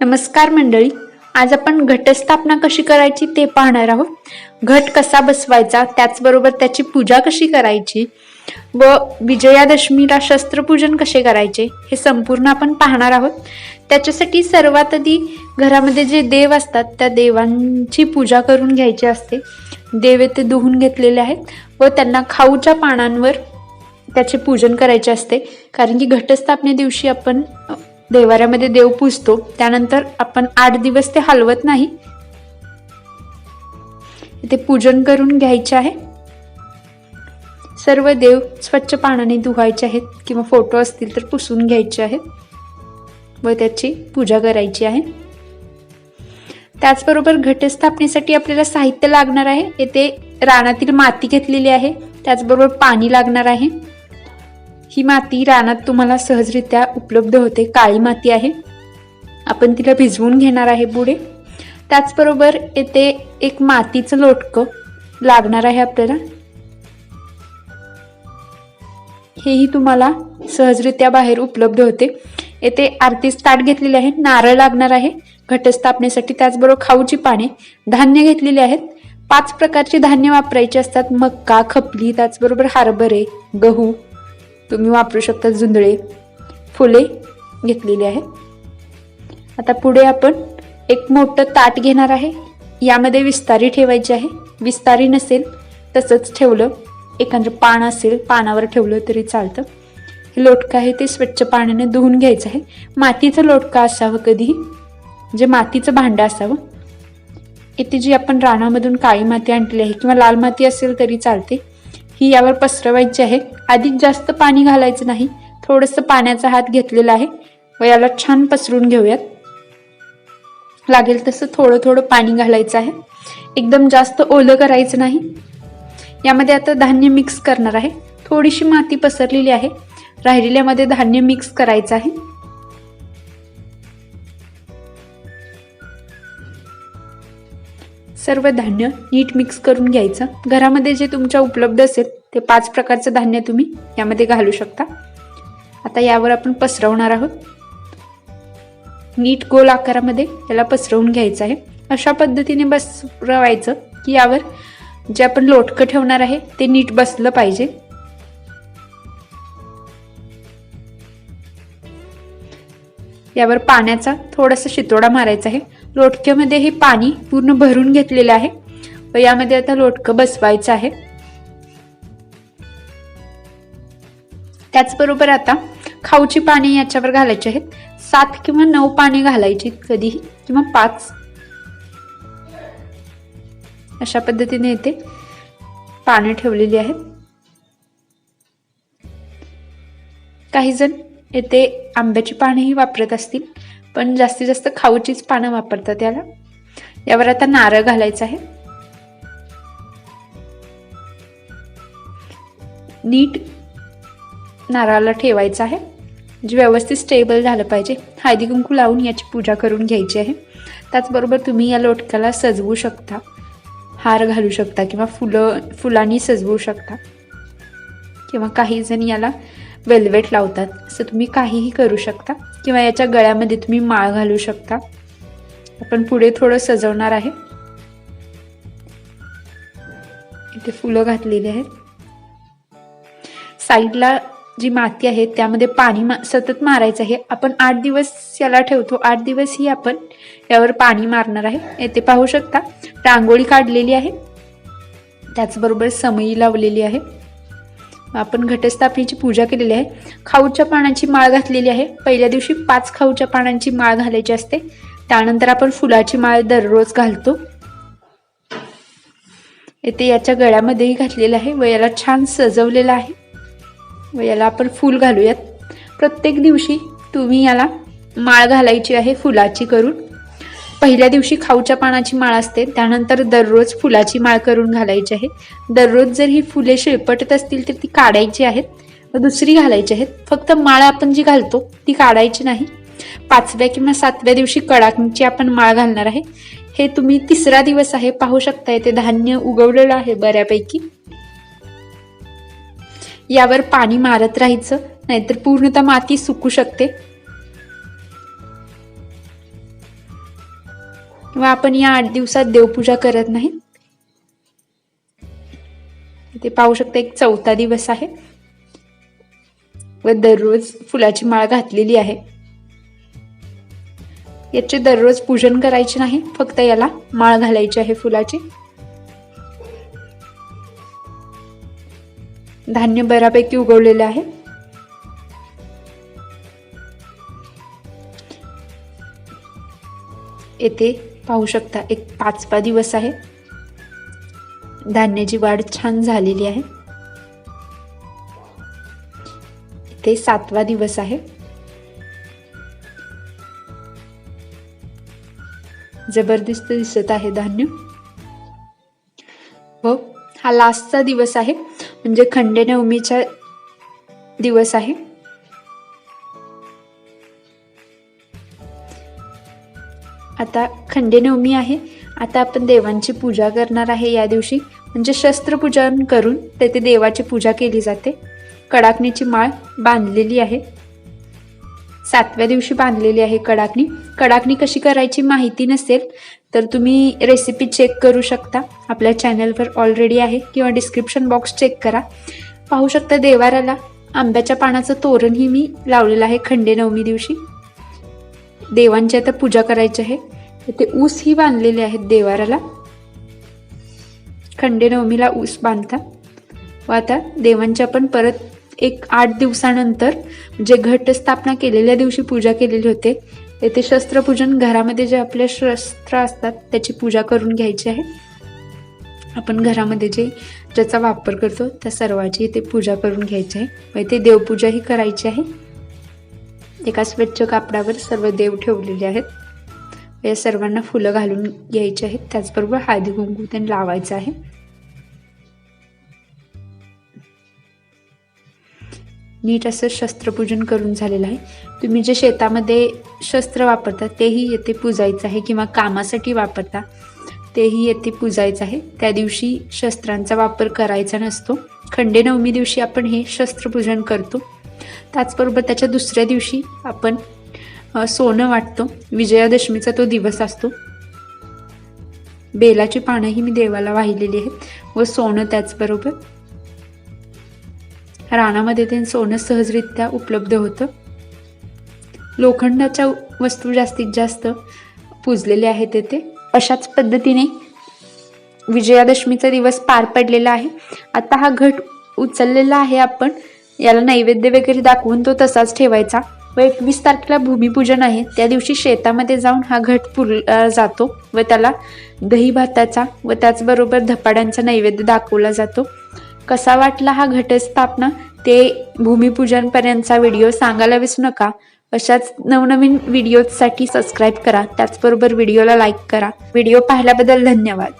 नमस्कार मंडळी आज आपण घटस्थापना कशी करायची ते पाहणार आहोत. घट कसा बसवायचा त्याचबरोबर त्याची पूजा कशी करायची व विजयादशमीला शस्त्रपूजन कसे करायचे हे संपूर्ण आपण पाहणार आहोत. त्याच्यासाठी सर्वात आधी घरामध्ये जे देव असतात त्या देवांची पूजा करून घ्यायची असते. देव ते धुवून घेतलेले आहेत व त्यांना खाऊच्या पानांवर त्याचे पूजन करायचे असते. कारण की घटस्थापने दिवशी आपण देवाऱ्यामध्ये देव पूजतो त्यानंतर आपण आठ दिवस ते हलवत नाही. ते पूजन करून घ्यायचे आहे. सर्व देव स्वच्छ पाण्याने धुवायचे आहेत किंवा फोटो असतील तर पुसून घ्यायचे आहेत व त्याची पूजा करायची आहे. त्याचबरोबर घटस्थापनेसाठी आपल्याला साहित्य लागणार आहे. येथे रानातील माती घेतलेली आहे. त्याचबरोबर पाणी लागणार आहे. ही माती रानात तुम्हाला सहजरित्या उपलब्ध होते काळी माती आहे. आपण तिला भिजवून घेणार आहे पुढे त्याचबरोबर येथे एक मातीचं लोटकं लागणार आहे आपल्याला. हेही तुम्हाला सहजरित्या बाहेर उपलब्ध होते. येथे आरतीस ताट घेतलेले आहे नारळ लागणार आहे. घटस्थापनेसाठी त्याचबरोबर खाऊची पाने धान्य घेतलेली आहेत. पाच प्रकारचे धान्य वापरायचे असतात मक्का खपली त्याचबरोबर हरभरे गहू तुम्ही वापरू शकता जुंधळे फुले घेतलेली आहेत. आता पुढे आपण एक मोठं ताट घेणार आहे. यामध्ये विस्तारी ठेवायची आहे. विस्तारी नसेल तसंच ठेवलं. एखादं पान असेल पानावर ठेवलं तरी चालतं. हे लोटकं आहे ते स्वच्छ पाण्याने धुवून घ्यायचं आहे. मातीचं लोटकं असावं कधीही. म्हणजे मातीचं भांडं असावं. इथे जी आपण रानामधून काळी माती आणलेली आहे किंवा लाल माती असेल तरी चालते. ही यावर पसरवायची आहे. आधी जास्त पाणी घालायचं नाही. थोडंसं पाण्याचा हात घेतलेला आहे व याला छान पसरून घेऊयात. लागेल तसं थोडं थोडं पाणी घालायचं आहे. एकदम जास्त ओलं करायचं नाही. यामध्ये आता धान्य मिक्स करणार आहे. थोडीशी माती पसरलेली आहे. राहिलेल्यामध्ये धान्य मिक्स करायचं आहे. सर्व धान्य नीट मिक्स करून घ्यायचं. घरामध्ये जे तुमच्या उपलब्ध असेल ते पाच प्रकारचं धान्य तुम्ही यामध्ये घालू शकता. आता यावर आपण पसरवणार आहोत. नीट गोल आकारामध्ये याला पसरवून घ्यायचं आहे. अशा पद्धतीने पसरवायचं की यावर जे आपण लोटकं ठेवणार आहे ते नीट बसलं पाहिजे. यावर पाण्याचा थोडासा शितोडा मारायचा आहे. लोटक्यामध्ये हे पाणी पूर्ण भरून घेतलेलं आहे. व यामध्ये आता लोटकं बसवायचं आहे. त्याचबरोबर आता खाऊची पाने याच्यावर घालायची आहेत. सात किंवा नऊ पाने घालायची कधीही किंवा पाच. अशा पद्धतीने येते पाने ठेवलेली आहेत काही जण येथे आंब्याची पानेही वापरत असतील. पण जास्तीत जास्त खाऊचीच पानं वापरतात याला. यावर आता नारळ घालायचं आहे. नीट नारळाला ठेवायचं आहे. जे व्यवस्थित स्टेबल झालं पाहिजे. हळदी कुंकू लावून याची पूजा करून घ्यायची आहे. त्याचबरोबर तुम्ही या लोटक्याला सजवू शकता. हार घालू शकता किंवा फुलं फुलांनी सजवू शकता. किंवा काही जण याला वेल्वेट लावतात. असं तुम्ही काहीही करू शकता. किंवा याच्या गळ्यामध्ये तुम्ही माळ घालू शकता. आपण पुढे थोडं सजवणार आहे. इथे फुलं घातलेली आहेत. साईडला जी माती आहे त्यामध्ये पाणी मा सतत मारायचं आहे. आपण आठ दिवस याला ठेवतो. आठ दिवस ही आपण यावर पाणी मारणार आहे. येथे पाहू शकता रांगोळी काढलेली आहे. त्याचबरोबर समई लावलेली आहे. आपण घटस्थापनेची पूजा केलेली आहे. खाऊच्या पानांची माळ घातलेली आहे. पहिल्या दिवशी पाच खाऊच्या पानांची माळ घालायची असते. त्यानंतर आपण फुलाची माळ दररोज घालतो. येथे याच्या गळ्यामध्येही घातलेलं आहे. व याला छान सजवलेलं आहे. व याला आपण फूल घालूयात. प्रत्येक दिवशी तुम्ही याला माळ घालायची आहे फुलाची करून. पहिल्या दिवशी खाऊच्या पानाची माळ असते त्यानंतर दररोज फुलाची माळ करून घालायची आहे. दररोज जर ही फुले शिळपटत असतील तर ती काढायची आहेत. व दुसरी घालायची आहेत. फक्त माळ आपण जी घालतो ती काढायची नाही. पाचव्या किंवा सातव्या दिवशी कडाकची आपण माळ घालणार आहे. हे तुम्ही तिसरा दिवस आहे पाहू शकता इथे धान्य उगवलेलं आहे बऱ्यापैकी. यावर पाणी मारत राहायचं नाहीतर पूर्णतः माती सुकू शकते. व आपण या आठ दिवसात देवपूजा करत नाही ते पाहू शकता एक चौथा दिवस आहे. व दररोज फुलाची माळ घातलेली आहे. याचे दररोज पूजन करायचे नाही फक्त याला माळ घालायची आहे फुलाची. धान्य बऱ्यापैकी उगवलेले आहे. येथे पाहू शकता एक पाचवा दिवस आहे. धान्याची वाढ छान झालेली आहे. ते सातवा दिवस आहे. जबरदस्त दिसत आहे धान्य. व हा लास्टचा दिवस आहे. म्हणजे खंडेनवमीचा दिवस आहे. आता खंडेनवमी आहे. आता आपण देवांची पूजा करणार आहे या दिवशी. म्हणजे शस्त्रपूजन करून तेथे देवाची पूजा केली जाते. कडाकणीची माळ बांधलेली आहे. सातव्या दिवशी बांधलेली आहे कडाकणी. कडाकणी कशी करायची माहिती नसेल तर तुम्ही रेसिपी चेक करू शकता. आपल्या चॅनलवर ऑलरेडी आहे किंवा डिस्क्रिप्शन बॉक्स चेक करा. पाहू शकता देवाराला आंब्याच्या पानाचं तोरणही मी लावलेलं आहे खंडेनवमी दिवशी. देवांची आता पूजा करायची आहे. ते ऊस ही बांधलेले आहेत देवाराला. खंडेनवमीला ऊस बांधतात. व आता देवांची आपण परत एक आठ दिवसानंतर जे घटस्थापना केलेल्या दिवशी पूजा केलेली होते तेथे शस्त्रपूजन घरामध्ये जे आपले शस्त्र असतात त्याची पूजा करून घ्यायची आहे. आपण घरामध्ये जे ज्याचा वापर करतो त्या सर्वाची इथे पूजा करून घ्यायची आहे. व इथे देवपूजाही करायची आहे. एका स्वच्छ कापडावर सर्व देव ठेवलेले आहेत. या सर्वांना फुलं घालून घ्यायची आहेत. त्याचबरोबर हळदी कुंकू त्यांनी लावायचं आहे. नीट असं शस्त्रपूजन करून झालेलं आहे. तुम्ही जे शेतामध्ये शस्त्र वापरता तेही येथे पूजायचं आहे किंवा कामासाठी वापरता तेही येथे पूजायचं आहे. त्या दिवशी शस्त्रांचा वापर करायचा नसतो. खंडेनवमी दिवशी आपण हे शस्त्रपूजन करतो. त्याचबरोबर त्याच्या दुसऱ्या दिवशी आपण सोनं वाटतो. विजयादशमीचा तो दिवस असतो. बेलाची पानंही मी देवाला वाहिलेली आहेत व सोनं त्याचबरोबर रानामध्ये ते सोनं सहजरित्या उपलब्ध होतं. लोखंडाच्या वस्तू जास्तीत जास्त पूजलेल्या आहेत येथे अशाच पद्धतीने विजयादशमीचा दिवस पार पडलेला आहे. आता हा घट उचललेला आहे आपण. याला नैवेद्य वगैरे दाखवून तो तसाच ठेवायचा. व एकवीस तारखेला भूमिपूजन आहे. त्या दिवशी शेतामध्ये जाऊन हा घट पुरला जातो व त्याला दही भाताचा व त्याचबरोबर धपाड्यांचा नैवेद्य दाखवला जातो. कसा वाटला हा घटस्थापना? ते भूमिपूजनपर्यंतचा व्हिडिओ सांगायला विसरू नका. अशाच नवनवीन व्हिडिओसाठी सबस्क्राईब करा. त्याचबरोबर व्हिडिओला लाईक करा. व्हिडिओ पाहिल्याबद्दल धन्यवाद.